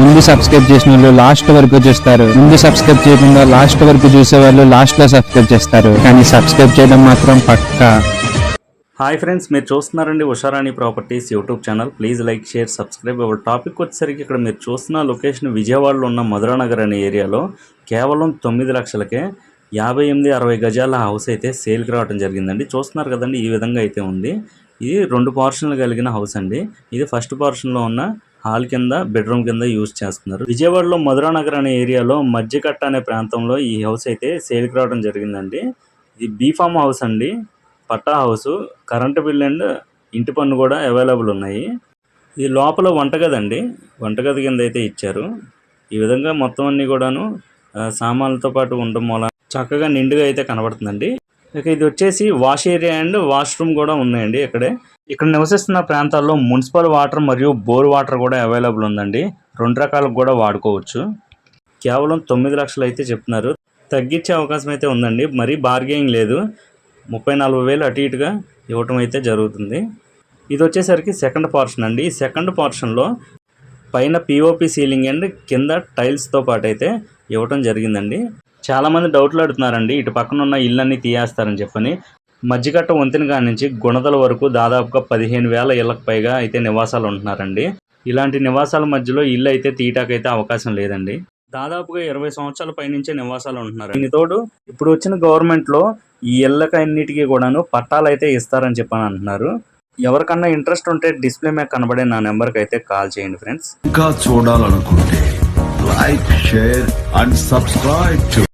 ముందు సబ్స్క్రైబ్ చేసిన వాళ్ళు లాస్ట్ వరకు చూస్తారు. ముందు సబ్స్క్రైబ్ చేయకుండా లాస్ట్ వరకు చూసే వాళ్ళు లాస్ట్లో సబ్స్క్రైబ్ చేస్తారు. కానీ సబ్స్క్రైబ్ చేయడం మాత్రం పక్కా. హాయ్ ఫ్రెండ్స్ మీరు చూస్తున్నారండి Usharani properties YouTube channel please like share subscribe our topic వచ్చేసరికి ఇక్కడ మీరు చూస్తున్న లొకేషన్ విజయవాడలో ఉన్న మధురానగర్ అనే ఏరియాలో కేవలం తొమ్మిది లక్షలకే యాభై ఎనిమిది అరవై గజాల హౌస్ అయితే సేల్కి రావడం జరిగిందండి. చూస్తున్నారు కదండి ఈ విధంగా అయితే ఉంది. ఇది రెండు పోర్షన్లు కలిగిన హౌస్ అండి. ఇది ఫస్ట్ పోర్షన్లో ఉన్న హాల్ కింద బెడ్రూమ్ కింద యూజ్ చేస్తున్నారు. విజయవాడలో మధురానగర్ అనే ఏరియాలో మధ్యకట్ట అనే ప్రాంతంలో ఈ హౌస్ అయితే సేల్కి రావడం జరిగిందండి. ఇది బీఫామ్ హౌస్ అండి. పట్టా హౌస్ కరెంటు బిల్ అండ్ ఇంటి పన్ను కూడా అవైలబుల్ ఉన్నాయి. ఇది లోపల వంటగది అండి. వంటగది కింద అయితే ఇచ్చారు. ఈ విధంగా మొత్తం అన్ని కూడాను సామాన్లతో పాటు ఉండడం వల్ల చక్కగా నిండుగా అయితే కనబడుతుందండి. ఇక ఇది వచ్చేసి వాష్ ఏరియా అండ్ వాష్రూమ్ కూడా ఉన్నాయండి ఇక్కడే. ఇక్కడ నివసిస్తున్న ప్రాంతాల్లో మున్సిపల్ వాటర్ మరియు బోర్ వాటర్ కూడా అవైలబుల్ ఉందండి. రెండు రకాలకు కూడా వాడుకోవచ్చు. కేవలం తొమ్మిది లక్షలు అయితే చెప్తున్నారు. తగ్గించే అవకాశం అయితే ఉందండి. మరీ బార్గెనింగ్ లేదు. ముప్పై నలభై వేలు అటు ఇటుగా ఇవ్వటం అయితే జరుగుతుంది. ఇది వచ్చేసరికి సెకండ్ పోర్షన్ అండి. ఈ సెకండ్ పోర్షన్లో పైన పిఓపి సీలింగ్ అండ్ కింద టైల్స్తో పాటు అయితే ఇవ్వటం జరిగిందండి. చాలామంది డౌట్లు అడుగుతున్నారండి. ఇటు పక్కన ఉన్న ఇళ్ళన్నీ తీయేస్తారని చెప్పని. మజ్జిగట్ట వంతెన కాడ నుంచి గుణదల వరకు దాదాపుగా పదిహేను వేల ఇళ్ళకు పైగా అయితే నివాసాలు ఉంటున్నారండి ఇలాంటి నివాసాల మధ్యలో ఇల్లు అయితే తీయటాకైతే అవకాశం లేదండి. దాదాపుగా ఇరవై సంవత్సరాల పైనుంచే నివాసాలు ఉంటున్నారు దీనితోడు ఇప్పుడు వచ్చిన గవర్నమెంట్లో ఈ ఇళ్ళకన్నిటికీ కూడాను పట్టాలు అయితే ఇస్తారని చెప్పని అంటున్నారు. ఎవరికన్నా ఇంట్రెస్ట్ ఉంటే డిస్ప్లే మీద కనబడే నా నెంబర్కి అయితే కాల్ చేయండి ఫ్రెండ్స్. ఇంకా చూడాలనుకుంటే లైక్ షేర్ అండ్ సబ్స్క్రైబ్